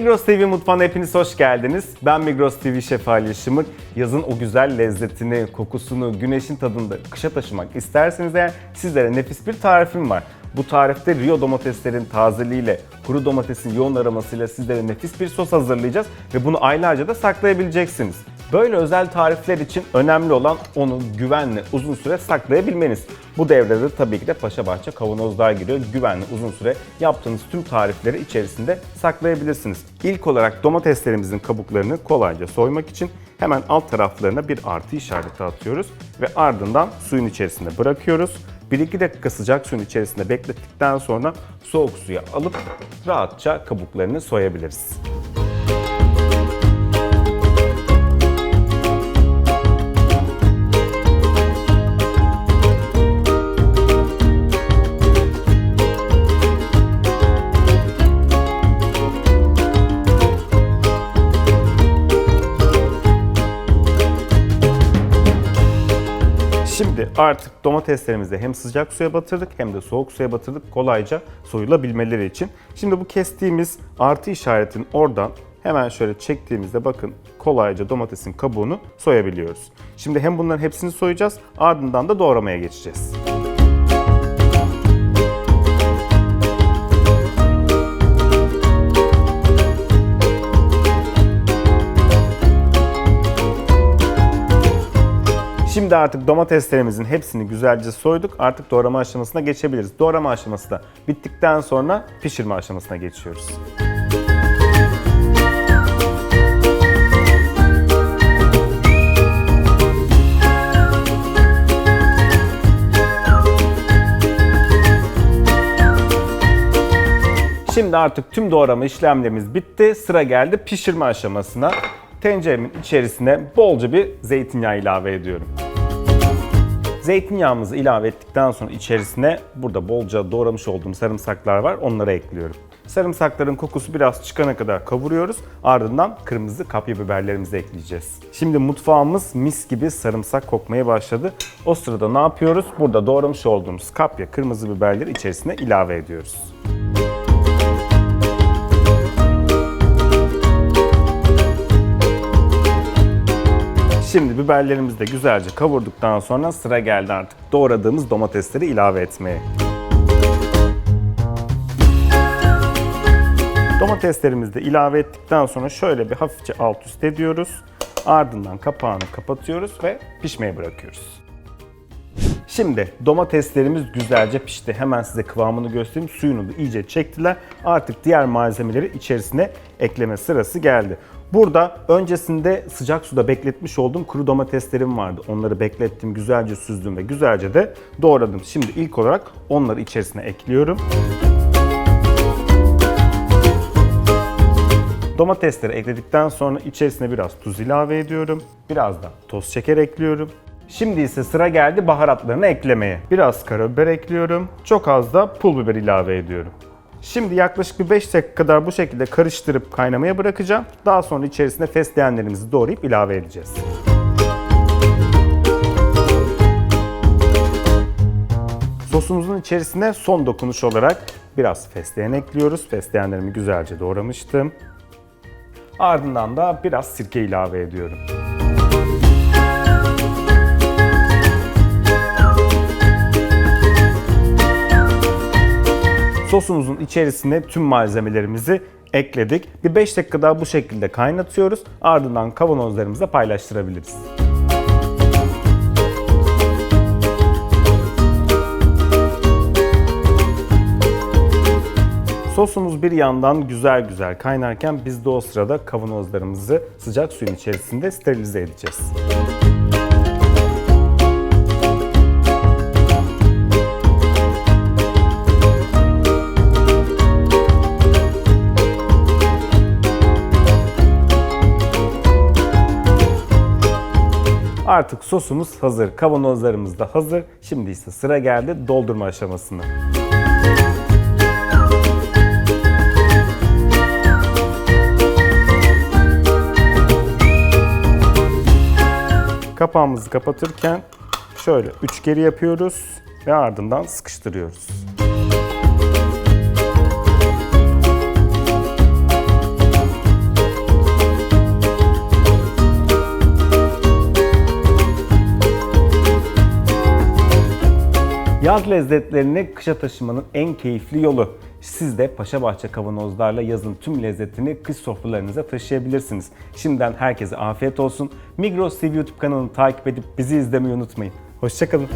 Migros TV mutfağına hepiniz hoş geldiniz. Ben Migros TV Şefi Ali Şımık. Yazın o güzel lezzetini, kokusunu, güneşin tadını kışa taşımak isterseniz eğer sizlere nefis bir tarifim var. Bu tarifte Rio domateslerin tazeliğiyle, kuru domatesin yoğun aromasıyla sizlere nefis bir sos hazırlayacağız ve bunu aylarca da saklayabileceksiniz. Böyle özel tarifler için önemli olan onu güvenli uzun süre saklayabilmeniz. Bu devrede tabii ki de paşa bahçe kavanozlar giriyor. Güvenli uzun süre yaptığınız tüm tarifleri içerisinde saklayabilirsiniz. İlk olarak domateslerimizin kabuklarını kolayca soymak için hemen alt taraflarına bir artı işareti atıyoruz ve ardından suyun içerisinde bırakıyoruz. 1-2 dakika sıcak suyun içerisinde beklettikten sonra soğuk suya alıp rahatça kabuklarını soyabiliriz. Şimdi artık domateslerimizi hem sıcak suya batırdık hem de soğuk suya batırdık kolayca soyulabilmeleri için. Şimdi bu kestiğimiz artı işaretin oradan hemen şöyle çektiğimizde bakın kolayca domatesin kabuğunu soyabiliyoruz. Şimdi hem bunların hepsini soyacağız ardından da doğramaya geçeceğiz. Şimdi artık domateslerimizin hepsini güzelce soyduk. Artık doğrama aşamasına geçebiliriz. Doğrama aşaması da bittikten sonra pişirme aşamasına geçiyoruz. Şimdi artık tüm doğrama işlemlerimiz bitti. Sıra geldi pişirme aşamasına. Tenceremin içerisine bolca bir zeytinyağı ilave ediyorum. Zeytinyağımızı ilave ettikten sonra içerisine burada bolca doğramış olduğum sarımsaklar var. Onları ekliyorum. Sarımsakların kokusu biraz çıkana kadar kavuruyoruz. Ardından kırmızı kapya biberlerimizi ekleyeceğiz. Şimdi mutfağımız mis gibi sarımsak kokmaya başladı. O sırada ne yapıyoruz? Burada doğramış olduğumuz kapya kırmızı biberleri içerisine ilave ediyoruz. Şimdi biberlerimizi de güzelce kavurduktan sonra sıra geldi artık doğradığımız domatesleri ilave etmeye. Domateslerimizi de ilave ettikten sonra şöyle bir hafifçe alt üst ediyoruz. Ardından kapağını kapatıyoruz ve pişmeye bırakıyoruz. Şimdi domateslerimiz güzelce pişti. Hemen size kıvamını göstereyim. Suyunu da iyice çektiler. Artık diğer malzemeleri içerisine ekleme sırası geldi. Burada öncesinde sıcak suda bekletmiş olduğum kuru domateslerim vardı. Onları beklettim, güzelce süzdüm ve güzelce de doğradım. Şimdi ilk olarak onları içerisine ekliyorum. Domatesleri ekledikten sonra içerisine biraz tuz ilave ediyorum. Biraz da toz şeker ekliyorum. Şimdi ise sıra geldi baharatlarını eklemeye. Biraz karabiber ekliyorum. Çok az da pul biber ilave ediyorum. Şimdi yaklaşık bir 5 dakika kadar bu şekilde karıştırıp kaynamaya bırakacağım. Daha sonra içerisine fesleğenlerimizi doğrayıp ilave edeceğiz. Sosumuzun içerisine son dokunuş olarak biraz fesleğen ekliyoruz. Fesleğenlerimi güzelce doğramıştım. Ardından da biraz sirke ilave ediyorum. Sosumuzun içerisine tüm malzemelerimizi ekledik. Bir 5 dakika daha bu şekilde kaynatıyoruz. Ardından kavanozlarımıza paylaştırabiliriz. Sosumuz bir yandan güzel güzel kaynarken biz de o sırada kavanozlarımızı sıcak suyun içerisinde sterilize edeceğiz. Artık sosumuz hazır, kavanozlarımız da hazır. Şimdi ise sıra geldi doldurma aşamasına. Kapağımızı kapatırken şöyle üç geri yapıyoruz ve ardından sıkıştırıyoruz. Yaz lezzetlerini kışa taşımanın en keyifli yolu. Siz de Paşabahçe kavanozlarla yazın tüm lezzetini kış sofralarınıza taşıyabilirsiniz. Şimdiden herkese afiyet olsun. Migros TV YouTube kanalını takip edip bizi izlemeyi unutmayın. Hoşçakalın.